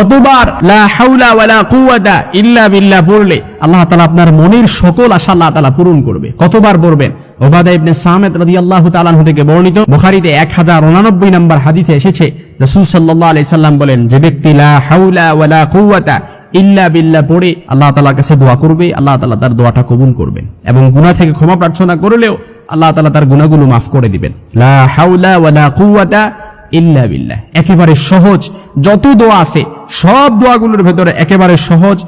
কতবার? লা হাউলা ইল্লা পড়লে আল্লাহ তাআলা আপনার মনের সকল আশা আল্লাহ তাআলা পূরণ করবে। কতবার পড়বেন? থেকে বর্ণিত বুখারীতে 1089 নম্বর এসেছে বলেন, যে ব্যক্তি লা হাউলা বিল্লাহ পড়ে, আল্লাহ কাছে দোয়া করবে, আল্লাহ তার দোয়াটা কবুল করবেন এবং গুনাহ থেকে ক্ষমা প্রার্থনা করলেও আল্লাহ তাআলা তার গুনাহগুলো মাফ করে দিবেন। লা হাউলা ওয়ালা ইল্লা একেবারে সহজ, যত দোয়া আছে, সব দোয়াগুলোর ভেতরে একেবারে সহজ।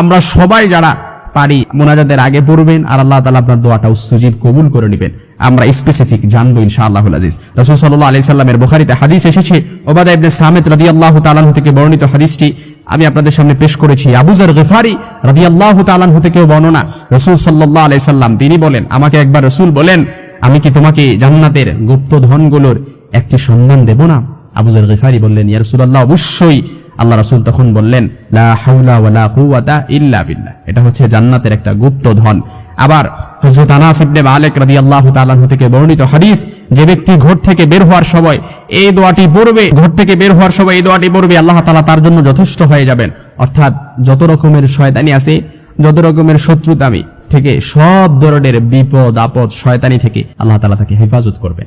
আমরা সবাই যারা পারি মোনাজাতের আগে পড়বেন, আর আল্লাহ তাআলা আপনার দোয়াটা সুজিব কবুল করে নেবেন। আমরা স্পেসিফিক জানব ইনশাআল্লাহ আজিজ। রাসূল সাল্লাল্লাহু আলাইহি সাল্লামের বুখারীতে হাদিস এসেছে, ওবাদা ইবনে সামিত রাদিয়াল্লাহু তাআলা আনহু থেকে বর্ণিত হাদিসটি। আমি আপনাদের সামনে পেশ করেছি, আবু যর গিফারি রাদিয়াল্লাহু তাআলা আনহু থেকেও বর্ণনা। রাসূল সাল্লাল্লাহু আলাইহি সাল্লাম তিনি বলেন, আমাকে একবার রসুল বলেন, আমি কি তোমাকে জান্নাতের গুপ্ত ধনগুলোর একটি সন্ধান দেব না? আবু যর গিফারি বললেন, ইয়া রাসূলুল্লাহ, অবশ্যই আল্লাহ রাসূল তখন বললেন এটা হচ্ছে জান্নাতের একটা গুপ্ত ধন। আবার হযরত আনাস ইবনে মালিক রাদিয়াল্লাহু তাআলা থেকে বর্ণিত হাদিস, যে ব্যক্তি ঘর থেকে বের হওয়ার সময় এই দোয়াটি পড়বে, ঘর থেকে বের হওয়ার সময় এই দোয়াটি পড়বে, আল্লাহ তাআলা তার জন্য যথেষ্ট হয়ে যাবেন। অর্থাৎ যত রকমের শয়তানি আছে, যত রকমের শত্রুতামি থেকে, সব ধরনের বিপদ, আপদ শয়তানি থেকে আল্লাহ তাআলা তাকে হেফাজত করবেন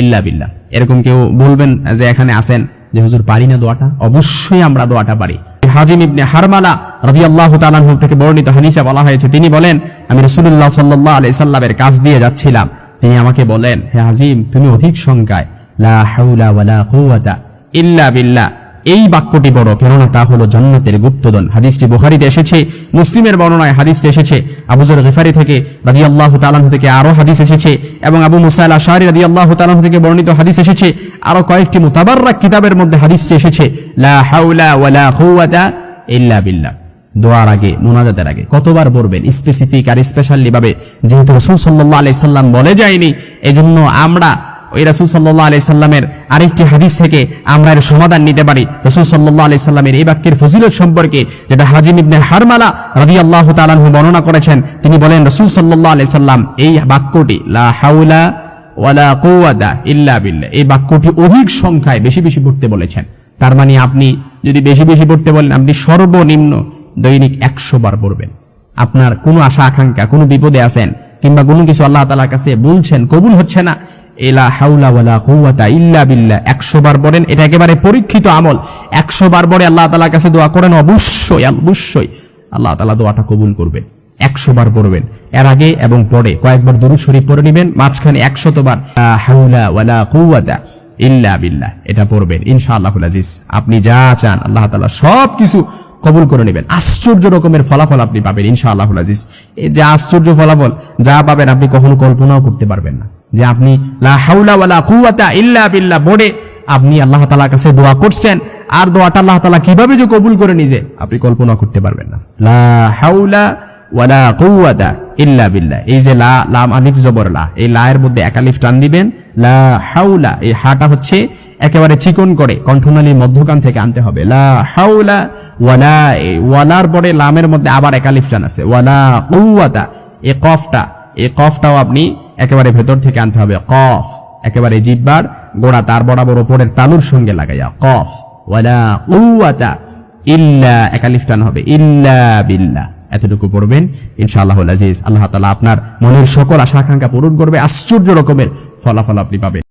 ইল্লা এরকম কেউ বলবেন যে এখানে আছেন যে, হুজুর, পারি না দোয়াটা? অবশ্যই আমরা দোয়াটা পারি। হাজিম ইবনে হারমালা থেকে বর্ণিত হাদিসে বলা হয়েছে, তিনি বলেন, আমি রাসূলুল্লাহ সাল্লাল্লাহু আলাইহি সাল্লামের কাছ দিয়ে যাচ্ছিলাম। তিনি আমাকে বলেন, হে হাজিম, তুমি অধিক সংখ্যায়, লা ওয়ালা কুওয়াতা ইল্লা বিল্লাহ। এই বাক্যটি বড়, কেননা তা হলো জান্নাতের গুপ্তদন হাদিসটি বুখারীতে এসেছে, মুসলিমের বর্ণনায় হাদিসটি এসেছে, আবু যর গিফারি থেকে রাদিয়াল্লাহু আল্লাহ আনহু থেকে আরও হাদিস এসেছে, এবং আবু মুসা আল আশারি রাদিয়াল্লাহু তাআলা আনহু থেকে বর্ণিত হাদিস এসেছে আরও কয়েকটি মুতাবাররাক কিতাবের মধ্যে হাদিসটি এসেছে, লা বিল্লাহ। দোয়ার আগে, মোনাজাতের আগে, কতবার বলবেন স্পেসিফিক আর স্পেশালি ভাবে, যেহেতু রাসূল সাল্লাল্লাহু আলাইহি সাল্লাম বলে যায়নি, এজন্য আমরা ওই রাসূল সাল্লাল্লাহু আলাইহি সাল্লামের আরেকটি হাদিস থেকে আমরা এর সমাধান নিতে পারি। রাসূল সাল্লাল্লাহু আলাইহি সাল্লামের এই বাক্যের ফজিলত সম্পর্কে যেটা হাজিম ইবনে হারমালা রাদিয়াল্লাহু তাআলা আনহু বর্ণনা করেছেন, তিনি বলেন, রাসূল সাল্লাল্লাহু আলাইহি সাল্লাম এই বাক্যটি, লা বিল্লাহ, এই বাক্যটি অধিক সংখ্যায় বেশি বেশি পড়তে বলেছেন। তার মানে আপনি যদি বেশি বেশি পড়তে বলেন, আপনি সর্বনিম্ন দৈনিক একশো বার পড়বেন। আপনার কোনো আশা আকাঙ্ক্ষা কোনো বিপদে আছেন কিংবা কোনো কিছু আল্লাহ তালার কাছে বলছেন, কবুল হচ্ছে না এলা হাউলা ওয়ালা কুওয়াতা ইল্লা বিল্লাহ। একশো বার পড়েন এটা একেবারে পরীক্ষিত আমল। একশো বার পরে আল্লাহ তালার কাছে দোয়া করেন, অবশ্যই অবশ্যই আল্লাহ তালা দোয়াটা কবুল করবেন। একশো বার পড়বেন, এর আগে এবং পরে কয়েকবার দরুদ শরীফ পড়ে নেবেন, মাঝখানে একশত বার লা হাউলা ওয়ালা কুওয়াতা ইল্লা বিল্লাহ, এটা পড়বেন ইনশাআল্লাহ আজিজ। আপনি যা চান, আল্লাহ তাআলা সব কিছু কবুল করে নেবেন। আশ্চর্য রকমের ফলাফল আপনি পাবেন ইনশাআল্লাহ আজিজ। এই যে আশ্চর্য ফলাফল, যা পাবেন আপনি কখনো কল্পনাও করতে পারবেন না। যে আপনি লা আপনি আল্লাহ তাআলার কাছে দোয়া করছেন। আর দোয়াটা আল্লাহ তালা কীভাবে যে কবুল করে নিজে আপনি কল্পনা করতে পারবেন না। লা হাউলা ওয়ালা ইল্লা এই যে মধ্যে টান দিবেন। লা হাউলা এই হাটা হচ্ছে একেবারে চিকন করে থেকে আনতে হবে। লা হাউলা ওয়ালা ওয়ালার পরে লামের মধ্যে আবার এক আলিফ টান আছে। ওয়ালা কুওয়াতা, এই কফটা এই কফটাও আপনি একেবারে ভেতর থেকে আনতে হবে। কফ, একেবারে জিব্বার গোড়া তার বরাবর ওপরের তালুর সঙ্গে লাগাইয়া কফ। ওয়ালা কুওয়াতা ইল্লা একালিফ হবে। ইল্লা বিল্লাহ। এতটুকু পড়বেন ইনশাআল্লাহ আজিজ। আল্লাহ তাআলা আপনার মনের সকল আশা আকাঙ্ক্ষা পূরণ করবে। আশ্চর্য রকমের ফলাফল আপনি পাবেন।